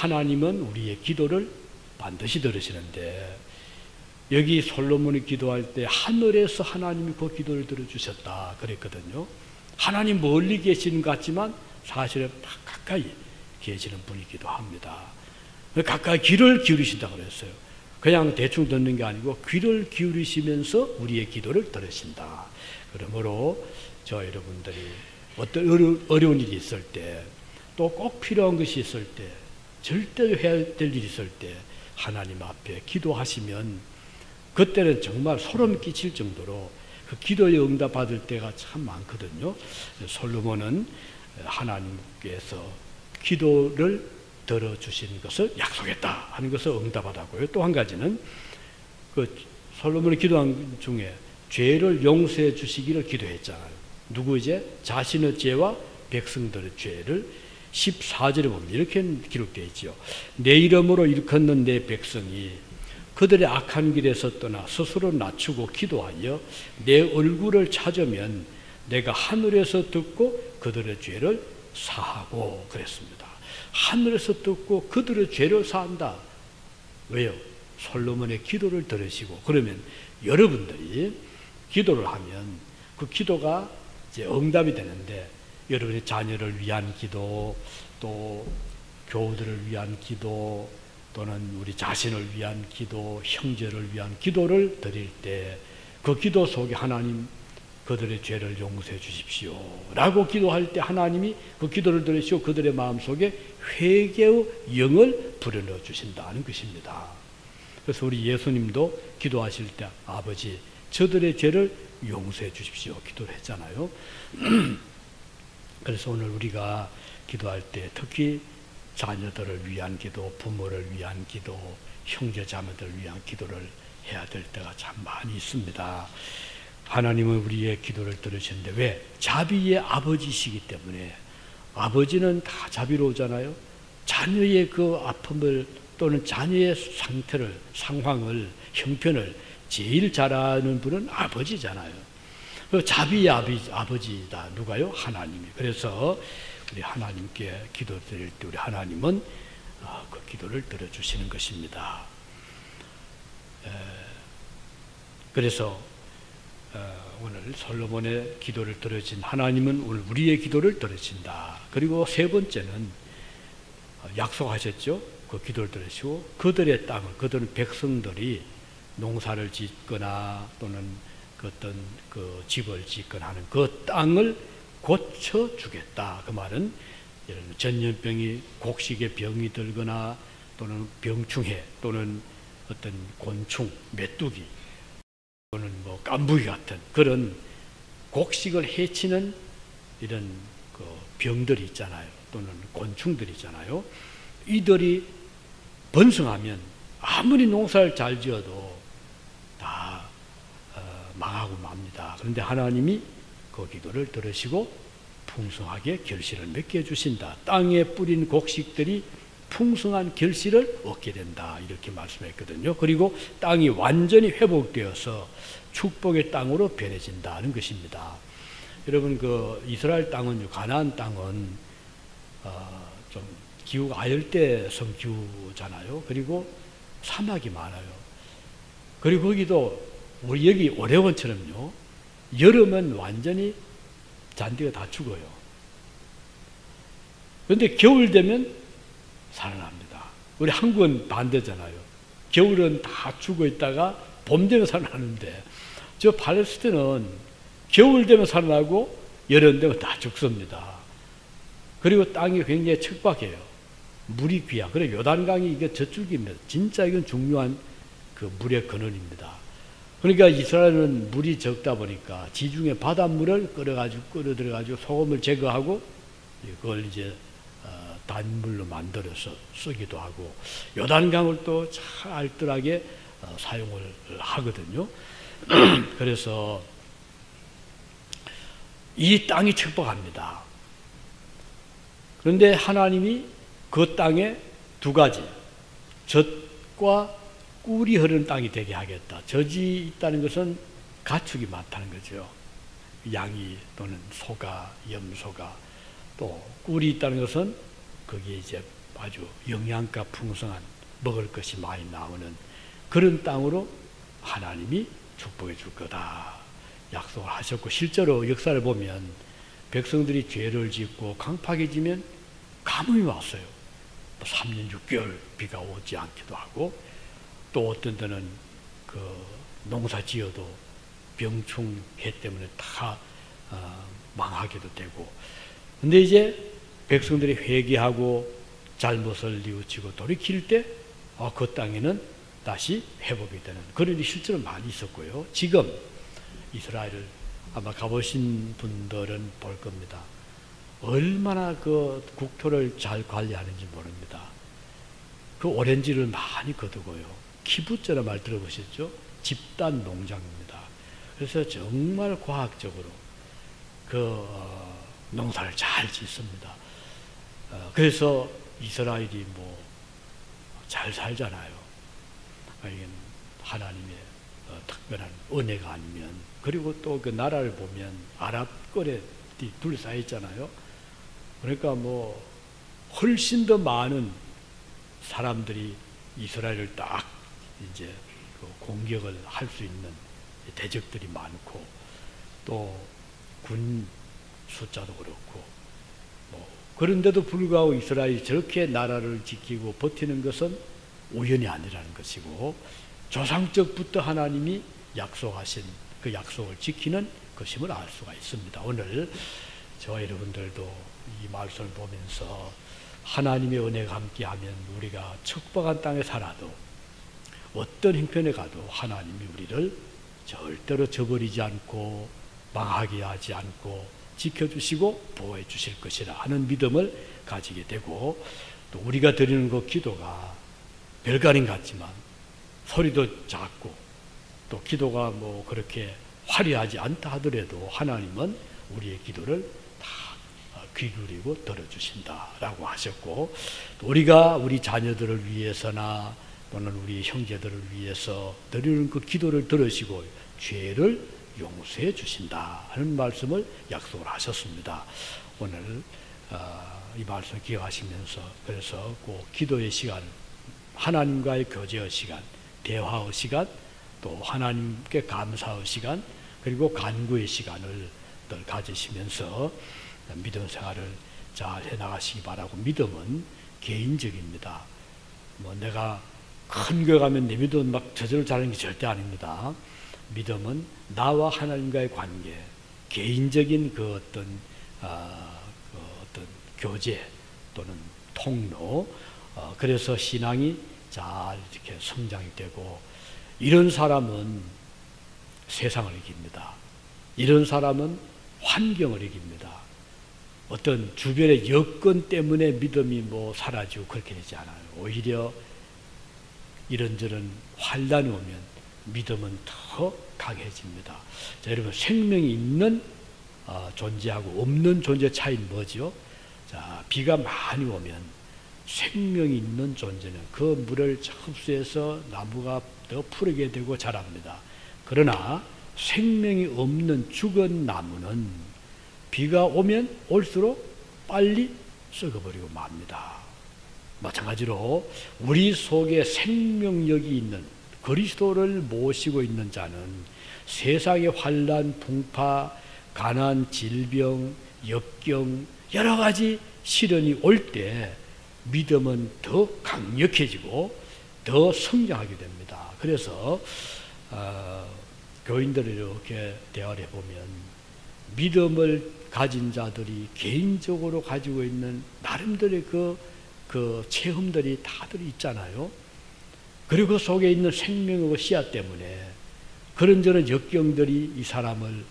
하나님은 우리의 기도를 반드시 들으시는데 여기 솔로몬이 기도할 때 하늘에서 하나님이 그 기도를 들어주셨다 그랬거든요. 하나님 멀리 계시는 것 같지만 사실은 가까이 계시는 분이기도 합니다. 가까이 귀를 기울이신다 그랬어요. 그냥 대충 듣는 게 아니고 귀를 기울이시면서 우리의 기도를 들으신다. 그러므로 저 여러분들이 어떤 어려, 운 일이 있을 때 또 꼭 필요한 것이 있을 때 절대로 해야 될 일이 있을 때 하나님 앞에 기도하시면 그때는 정말 소름 끼칠 정도로 그 기도에 응답 받을 때가 참 많거든요. 솔로몬은 하나님께서 기도를 들어주시는 것을 약속했다 하는 것을 응답하다고요. 또 한 가지는 그 솔로몬이 기도한 중에 죄를 용서해 주시기를 기도했잖아요. 누구 이제 자신의 죄와 백성들의 죄를 14절에 보면 이렇게 기록되어 있죠. 내 이름으로 일컫는 내 백성이 그들의 악한 길에서 떠나 스스로 낮추고 기도하여 내 얼굴을 찾으면 내가 하늘에서 듣고 그들의 죄를 사하고 그랬습니다. 하늘에서 듣고 그들의 죄를 사한다. 왜요? 솔로몬의 기도를 들으시고 그러면 여러분들이 기도를 하면 그 기도가 이제 응답이 되는데 여러분의 자녀를 위한 기도 또 교우들을 위한 기도 또는 우리 자신을 위한 기도, 형제를 위한 기도를 드릴 때 그 기도 속에 하나님 그들의 죄를 용서해 주십시오. 라고 기도할 때 하나님이 그 기도를 들으시고 그들의 마음 속에 회개의 영을 불어넣어 주신다는 것입니다. 그래서 우리 예수님도 기도하실 때 아버지 저들의 죄를 용서해 주십시오. 기도를 했잖아요. 그래서 오늘 우리가 기도할 때 특히 자녀들을 위한 기도, 부모를 위한 기도, 형제 자매들을 위한 기도를 해야 될 때가 참 많이 있습니다. 하나님은 우리의 기도를 들으시는데 왜? 자비의 아버지시기 때문에 아버지는 다 자비로우잖아요. 자녀의 그 아픔을 또는 자녀의 상태를, 상황을, 형편을 제일 잘 아는 분은 아버지잖아요. 그 자비의 아버지다. 누가요? 하나님이. 그래서 우리 하나님께 기도 드릴 때 우리 하나님은 아, 그 기도를 들어주시는 것입니다. 그래서 어, 오늘 솔로몬의 기도를 들어진 하나님은 오늘 우리의 기도를 들으신다. 그리고 세 번째는 어, 약속하셨죠. 그 기도를 들으시고 그들의 땅을 그들은 백성들이 농사를 짓거나 또는 그 어떤 그 집을 짓거나 하는 그 땅을 고쳐주겠다. 그 말은 전염병이 곡식에 병이 들거나 또는 병충해 또는 어떤 곤충, 메뚜기 또는 뭐 깐부기 같은 그런 곡식을 해치는 이런 그 병들이 있잖아요. 또는 곤충들이 있잖아요. 이들이 번성하면 아무리 농사를 잘 지어도 하고 맙니다. 그런데 하나님이 그 기도를 들으시고 풍성하게 결실을 맺게 해주신다. 땅에 뿌린 곡식들이 풍성한 결실을 얻게 된다. 이렇게 말씀했거든요. 그리고 땅이 완전히 회복되어서 축복의 땅으로 변해진다는 것입니다. 여러분 그 이스라엘 땅은 가나안 땅은 어, 좀 기후가 아열대성 기후잖아요. 그리고 사막이 많아요. 그리고 거기도 우리 여기 오레곤처럼요. 여름은 완전히 잔디가 다 죽어요. 그런데 겨울 되면 살아납니다. 우리 한국은 반대잖아요. 겨울은 다 죽어 있다가 봄 되면 살아나는데 저 팔레스틴은 겨울 되면 살아나고 여름 되면 다 죽습니다. 그리고 땅이 굉장히 척박해요. 물이 귀하. 그래 요단강이 이게 저쪽입니다. 진짜 이건 중요한 그 물의 근원입니다. 그러니까 이스라엘은 물이 적다 보니까 지중해 바닷물을 끌어가지고 끌어들여가지고 소금을 제거하고 그걸 이제 어, 단물로 만들어서 쓰기도 하고 요단강을 또 잘 알뜰하게 어, 사용을 하거든요. 그래서 이 땅이 축복합니다. 그런데 하나님이 그 땅에 두 가지 젖과 꿀이 흐르는 땅이 되게 하겠다. 젖이 있다는 것은 가축이 많다는 거죠. 양이 또는 소가, 염소가 또 꿀이 있다는 것은 거기에 이제 아주 영양가 풍성한 먹을 것이 많이 나오는 그런 땅으로 하나님이 축복해 줄 거다. 약속을 하셨고 실제로 역사를 보면 백성들이 죄를 짓고 강팍해지면 가뭄이 왔어요. 3년 뭐 6개월 비가 오지 않기도 하고 또 어떤 때는 그 농사 지어도 병충 해 때문에 다 어, 망하기도 되고 근데 이제 백성들이 회개하고 잘못을 뉘우치고 돌이킬 때, 어, 그 땅에는 다시 회복이 되는 그런 일이 실제로 많이 있었고요. 지금 이스라엘을 아마 가보신 분들은 볼 겁니다. 얼마나 그 국토를 잘 관리하는지 모릅니다. 그 오렌지를 많이 거두고요. 키부처럼 말 들어보셨죠? 집단 농장입니다. 그래서 정말 과학적으로 그 어, 농사를 잘 짓습니다. 어, 그래서 이스라엘이 뭐 잘 살잖아요. 하나님의 어, 특별한 은혜가 아니면 그리고 또 그 나라를 보면 아랍 거래 둘러싸였잖아요. 그러니까 뭐 훨씬 더 많은 사람들이 이스라엘을 딱 이제 그 공격을 할 수 있는 대적들이 많고 또 군 숫자도 그렇고 뭐 그런데도 불구하고 이스라엘이 저렇게 나라를 지키고 버티는 것은 우연이 아니라는 것이고 조상적부터 하나님이 약속하신 그 약속을 지키는 것임을 알 수가 있습니다. 오늘 저와 여러분들도 이 말씀을 보면서 하나님의 은혜가 함께하면 우리가 척박한 땅에 살아도 어떤 형편에 가도 하나님이 우리를 절대로 저버리지 않고 망하게 하지 않고 지켜주시고 보호해 주실 것이라 하는 믿음을 가지게 되고 또 우리가 드리는 그 기도가 별가림 같지만 소리도 작고 또 기도가 뭐 그렇게 화려하지 않다 하더라도 하나님은 우리의 기도를 다 귀 기울이고 들어주신다라고 하셨고 우리가 우리 자녀들을 위해서나 또는 우리 형제들을 위해서 드리는 그 기도를 들으시고 죄를 용서해 주신다 하는 말씀을 약속을 하셨습니다. 오늘 어, 이 말씀 기억하시면서 그래서 그 기도의 시간, 하나님과의 교제의 시간, 대화의 시간, 또 하나님께 감사의 시간, 그리고 간구의 시간을 늘 가지시면서 믿음 생활을 잘 해나가시기 바라고 믿음은 개인적입니다. 뭐 내가 큰 교회 가면 내 믿음 막 저절로 자라는 게 절대 아닙니다. 믿음은 나와 하나님과의 관계, 개인적인 그 어떤 아, 그 어떤 교제 또는 통로, 어, 그래서 신앙이 잘 이렇게 성장이 되고 이런 사람은 세상을 이깁니다. 이런 사람은 환경을 이깁니다. 어떤 주변의 여건 때문에 믿음이 뭐 사라지고 그렇게 되지 않아요. 오히려 이런저런 환란이 오면 믿음은 더 강해집니다. 자, 여러분 생명이 있는 어, 존재하고 없는 존재 차이는 뭐죠? 자, 비가 많이 오면 생명이 있는 존재는 그 물을 흡수해서 나무가 더 푸르게 되고 자랍니다. 그러나 생명이 없는 죽은 나무는 비가 오면 올수록 빨리 썩어버리고 맙니다. 마찬가지로 우리 속에 생명력이 있는 그리스도를 모시고 있는 자는 세상의 환란, 풍파, 가난, 질병, 역경 여러 가지 시련이 올 때 믿음은 더 강력해지고 더 성장하게 됩니다. 그래서 어, 교인들을 이렇게 대화를 해보면 믿음을 가진 자들이 개인적으로 가지고 있는 나름대로의 그, 그 체험들이 다들 있잖아요. 그리고 그 속에 있는 생명의 씨앗 때문에 그런저런 역경들이 이 사람을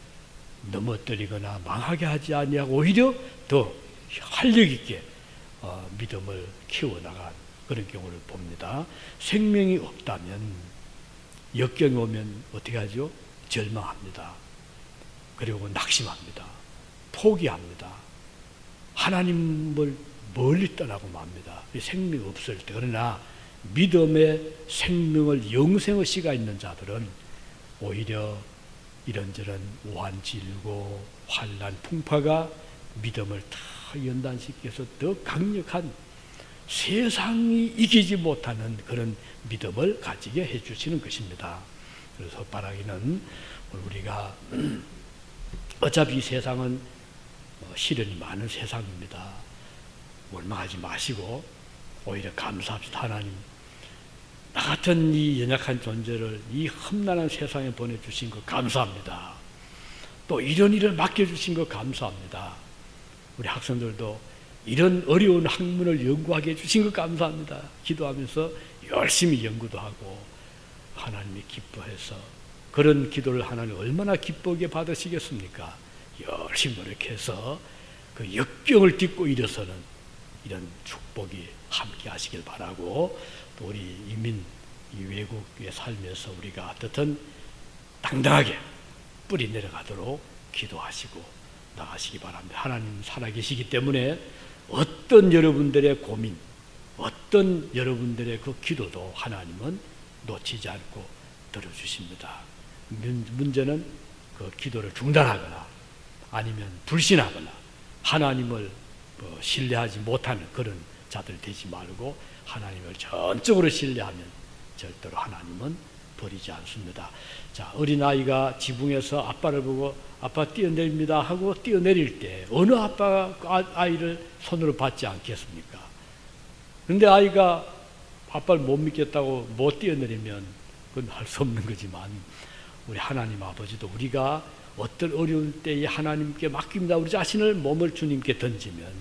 넘어뜨리거나 망하게 하지 아니하고 오히려 더 활력 있게 어, 믿음을 키워나간 그런 경우를 봅니다. 생명이 없다면 역경이 오면 어떻게 하죠? 절망합니다. 그리고 낙심합니다. 포기합니다. 하나님을 멀리 떠나고 맙니다. 생명이 없을 때. 그러나 믿음의 생명을 영생의 씨가 있는 자들은 오히려 이런저런 오한질고 환란 풍파가 믿음을 다 연단시켜서 더 강력한 세상이 이기지 못하는 그런 믿음을 가지게 해주시는 것입니다. 그래서 바라기는 우리가 어차피 세상은 어, 시련이 많은 세상입니다. 원망하지 마시고 오히려 감사합시다. 하나님 나 같은 이 연약한 존재를 이 험난한 세상에 보내주신 것 감사합니다. 또 이런 일을 맡겨주신 것 감사합니다. 우리 학생들도 이런 어려운 학문을 연구하게 해주신 것 감사합니다. 기도하면서 열심히 연구도 하고 하나님이 기뻐해서 그런 기도를 하나님 얼마나 기쁘게 받으시겠습니까? 열심히 노력해서 그 역경을 딛고 일어서는 이런 축복이 함께 하시길 바라고 또 우리 이민 이 외국에 살면서 우리가 어떻든 당당하게 뿌리 내려가도록 기도하시고 나가시기 바랍니다. 하나님 살아계시기 때문에 어떤 여러분들의 고민, 어떤 여러분들의 그 기도도 하나님은 놓치지 않고 들어주십니다. 문제는 그 기도를 중단하거나 아니면 불신하거나 하나님을 뭐 신뢰하지 못하는 그런 자들 되지 말고 하나님을 전적으로 신뢰하면 절대로 하나님은 버리지 않습니다. 자, 어린아이가 지붕에서 아빠를 보고 아빠 뛰어내립니다 하고 뛰어내릴 때 어느 아빠가 그 아, 아이를 손으로 받지 않겠습니까? 근데 아이가 아빠를 못 믿겠다고 못 뛰어내리면 그건 할 수 없는 거지만 우리 하나님 아버지도 우리가 어떤 어려울 때에 하나님께 맡깁니다. 우리 자신을 몸을 주님께 던지면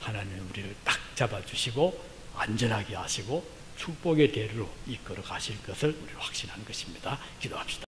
하나님 우리를 딱 잡아주시고 안전하게 하시고 축복의 대로로 이끌어 가실 것을 우리 확신하는 것입니다. 기도합시다.